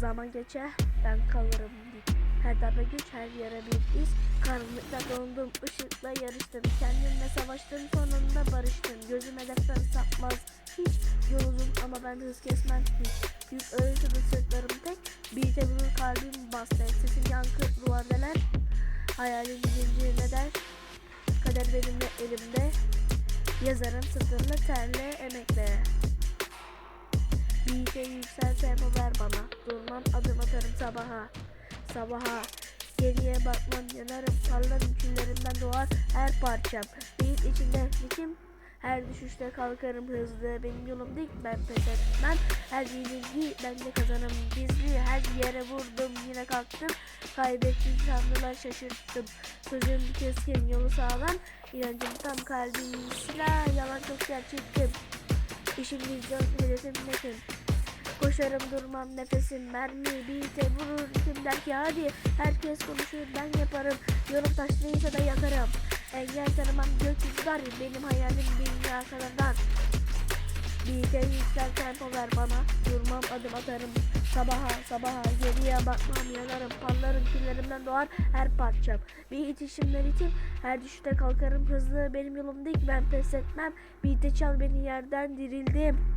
Zaman geçer ben kalırım dik. Her darbe güç her yere bir iz. Karanlıkta dondum ışıkla yarıştım. Kendimle savaştım sonunda barıştım. Gözüm hedeften sapmaz hiç. Yol ama ben hız kesmem hiç. Yük öğütülü sırtlarım tek. Bir de vurur kalbim bastı. Sesim yankı duvardeler. Hayalim zincir ne der? Kader benimle elimde. Yazarım sırtımda terle emekle. Bir de yüksel tempo ver bana. Durmam adım atarım sabaha. Sabaha. Geriye bakmam yanarım. Parlarım küllerimden doğar her parçam. Beyin içinde ritim. Her düşüşte kalkarım hızlı. Benim yolum dik ben pes etmem. Her yenilgi ben de kazanım gizli. Her yere vurdum yine kalktım. Kaybettim sandılar şaşırttım. Sözüm keskin yolu sağlam. İnancım tam kalbim silah. Yalan çok gerçektim. İşim vizyon hedefim netim. Koşarım durmam nefesim mermi bir de vurur. Kim der ki hadi herkes konuşur ben yaparım. Yorum taşlıysa da yakarım. Engel tanımam gökyüzü dar benim hayalim dünya kadardan. Bir de yüksel tempo ver bana durmam adım atarım sabaha sabaha geriye bakmam yanarım parlarım küllerimden doğar her parçam. Bir itişimler için her düşüşte kalkarım hızlı. Benim yolum dik ben pes etmem. Bir de çal beni yerden dirildim